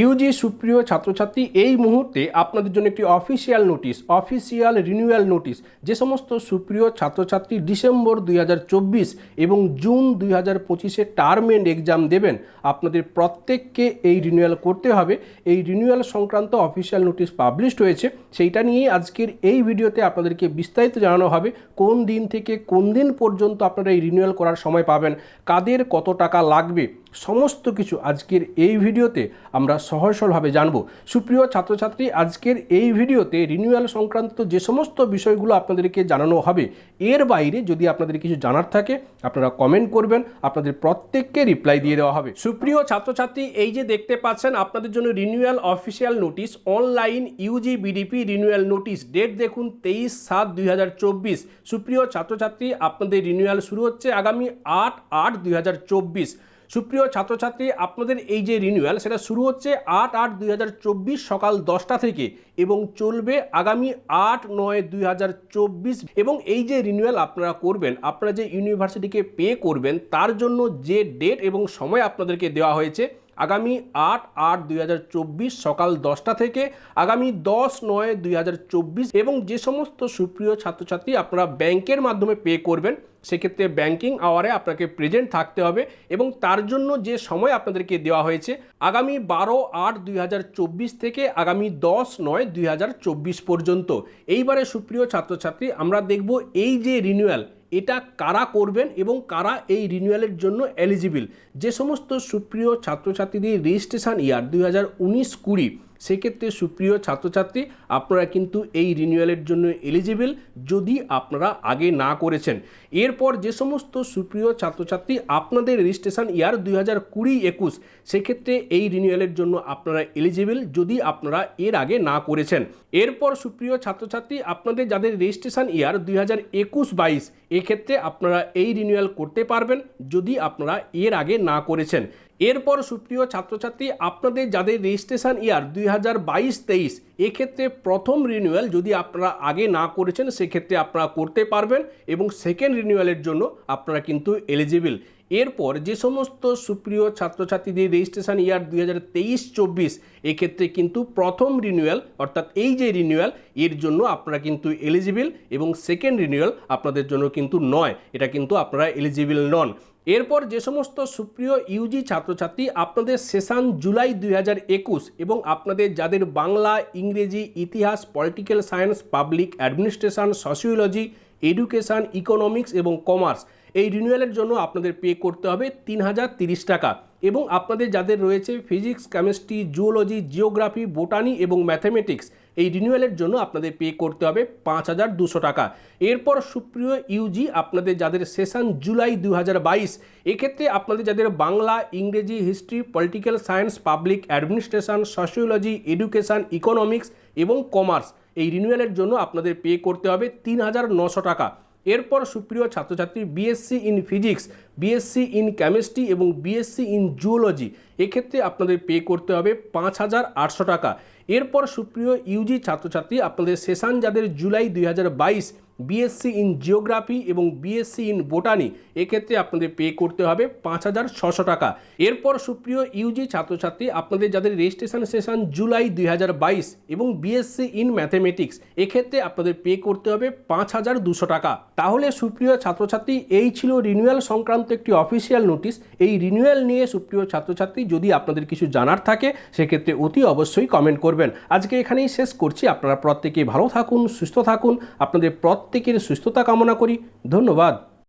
Yuji সুপ্রিয় ছাত্রছাত্রী, এই মুহূর্তে আপনাদের জন্য একটি official notice, official renewal notice. যে সমস্ত সুপ্রিয় ছাত্রছাত্রী ডিসেম্বর দুই হাজার চব্বিশ এবং জুন দুই হাজার পঁচিশে টার্ম এন্ড এক্সাম দেবেন, আপনাদের প্রত্যেককে এই রিনিউয়াল করতে হবে। এই রিনিউয়াল সংক্রান্ত অফিসিয়াল নোটিশ পাবলিশড হয়েছে, সেইটা নিয়েই আজকের এই ভিডিওতে আপনাদেরকে বিস্তারিত জানানো হবে, কোন দিন থেকে কোন দিন পর্যন্ত আপনারা এই রিনিউয়াল করার সময় পাবেন, কাদের কত টাকা লাগবে সমস্ত কিছু আজকের এই ভিডিওতে আমরা সহজ জানব। সুপ্রিয় ছাত্রছাত্রী, আজকের এই ভিডিওতে রিনিউয়াল সংক্রান্ত যে সমস্ত বিষয়গুলো আপনাদেরকে জানানো হবে, এর বাইরে যদি আপনাদের কিছু জানার থাকে, আপনারা কমেন্ট করবেন, আপনাদের প্রত্যেককে রিপ্লাই দিয়ে দেওয়া হবে। সুপ্রিয় ছাত্রছাত্রী, এই যে দেখতে পাচ্ছেন, আপনাদের জন্য renewal official notice online UG BDP renewal notice date দেখুন তেইশ সাত দুই সুপ্রিয় ছাত্রছাত্রী, আপনাদের রিনিউয়াল শুরু হচ্ছে আগামী আট আট দুই সুপ্রিয় ছাত্রছাত্রী, আপনাদের এই যে রিনিউয়াল সেটা শুরু হচ্ছে আট আট দুই সকাল দশটা থেকে এবং চলবে আগামী আট নয় দুই এবং এই যে রিনিউয়াল আপনারা করবেন, আপনারা যে ইউনিভার্সিটিকে পে করবেন, তার জন্য যে ডেট এবং সময় আপনাদেরকে দেওয়া হয়েছে আগামী আট আট দুই সকাল দশটা থেকে আগামী দশ নয় দুই এবং যে সমস্ত সুপ্রিয় ছাত্রছাত্রী আপনারা ব্যাংকের মাধ্যমে পে করবেন, সেক্ষেত্রে ব্যাংকিং আওয়ারে আপনাকে প্রেজেন্ট থাকতে হবে এবং তার জন্য যে সময় আপনাদেরকে দেওয়া হয়েছে, আগামী বারো আট দুই থেকে আগামী দশ নয় দুই পর্যন্ত। এইবারে সুপ্রিয় ছাত্রছাত্রী, আমরা দেখব এই যে রিনিউয়াল এটা কারা করবেন এবং কারা এই রিনিউয়ালের জন্য এলিজিবল যে সমস্ত সুপ্রিয় ছাত্রছাত্রীদের রেজিস্ট্রেশন ইয়ার দুই হাজার উনিশ কুড়ি সেক্ষেত্রে সুপ্রিয় ছাত্রছাত্রী, আপনারা কিন্তু এই রিনিউয়ালের জন্য এলিজিবল যদি আপনারা আগে না করেছেন। এরপর যে সমস্ত সুপ্রিয় ছাত্রছাত্রী আপনাদের রেজিস্ট্রেশন ইয়ার দুই হাজার কুড়ি একুশ, সেক্ষেত্রে এই রিনিউয়ালের জন্য আপনারা এলিজিবল যদি আপনারা এর আগে না করেছেন। এরপর সুপ্রিয় ছাত্রছাত্রী, আপনাদের যাদের রেজিস্ট্রেশন ইয়ার দুই হাজার একুশ বাইশ, এক্ষেত্রে আপনারা এই রিনিউয়াল করতে পারবেন যদি আপনারা এর আগে না করেছেন। এরপর সুপ্রিয় ছাত্রছাত্রী, আপনাদের যাদের রেজিস্ট্রেশন ইয়ার দুই হাজার বাইশ তেইশ, এক্ষেত্রে প্রথম রিনিউয়াল যদি আপনারা আগে না করেছেন, সেক্ষেত্রে আপনারা করতে পারবেন এবং সেকেন্ড রিনিউয়ালের জন্য আপনারা কিন্তু এলিজিবল এরপর যে সমস্ত সুপ্রিয় ছাত্রছাত্রীদের রেজিস্ট্রেশন ইয়ার দুই হাজার তেইশ চব্বিশ, এক্ষেত্রে কিন্তু প্রথম রিনিউয়াল অর্থাৎ এই যে রিনিউয়াল এর জন্য আপনারা কিন্তু এলিজিবল এবং সেকেন্ড রিনিউয়াল আপনাদের জন্য কিন্তু নয়। এটা কিন্তু আপনারা এলিজিবল নন। এরপর যে সমস্ত সুপ্রিয় ইউজি ছাত্রছাত্রী আপনাদের সেশন জুলাই দুই হাজার একুশ এবং আপনাদের যাদের বাংলা, ইংরেজি, ইতিহাস, political science, public administration sociology education, economics এবং কমার্স, এই রিনিউয়ালের জন্য আপনাদের পে করতে হবে তিন টাকা। এবং আপনাদের যাদের রয়েছে physics, chemistry, zoology, geography, botany এবং ম্যাথামেটিক্স এই রিনিউয়ালের জন্য আপনাদের পে করতে হবে পাঁচ হাজার দুশো টাকা। এরপর সুপ্রিয় ইউজি আপনাদের যাদের সেশন জুলাই দু হাজার বাইশ, এক্ষেত্রে আপনাদের যাদের বাংলা, ইংরেজি history political science public administration sociology education economics এবং কমার্স এই রিনিউয়ালের জন্য আপনাদের পে করতে হবে তিন হাজার নশো টাকা। এরপর সুপ্রিয় ছাত্রছাত্রী BSc in physics BSc in chemistry এবং বিএসসি ইন জুওলজি এক্ষেত্রে আপনাদের পে করতে হবে পাঁচ হাজার আটশো টাকা। এরপর সুপ্রিয় ইউজি ছাত্রছাত্রী আপনাদের সেশন যাদের জুলাই দুই হাজার বাইশ বিএসসি ইন জিওগ্রাফি এবং বিএসসি ইন বোটানি এক্ষেত্রে আপনাদের পে করতে হবে পাঁচ হাজার ছশো টাকা। এরপর সুপ্রিয় ইউজি ছাত্রছাত্রী আপনাদের যাদের রেজিস্ট্রেশন সেশন জুলাই দুই হাজার বাইশ এবং বিএসসি ইন ম্যাথামেটিক্স এক্ষেত্রে আপনাদের পে করতে হবে পাঁচ হাজার দুশো টাকা। তাহলে সুপ্রিয় ছাত্রছাত্রী, এই ছিল রিনিউয়াল সংক্রান্ত একটি অফিসিয়াল নোটিশ এই রিনিউয়াল নিয়ে সুপ্রিয় ছাত্রছাত্রী যদি আপনাদের কিছু জানার থাকে, সেক্ষেত্রে অতি অবশ্যই কমেন্ট করবেন। আজকে এখানেই শেষ করছি। আপনারা প্রত্যেকে ভালো থাকুন, সুস্থ থাকুন। আপনাদের প্রত্যেকের সুস্থতা কামনা করি। ধন্যবাদ।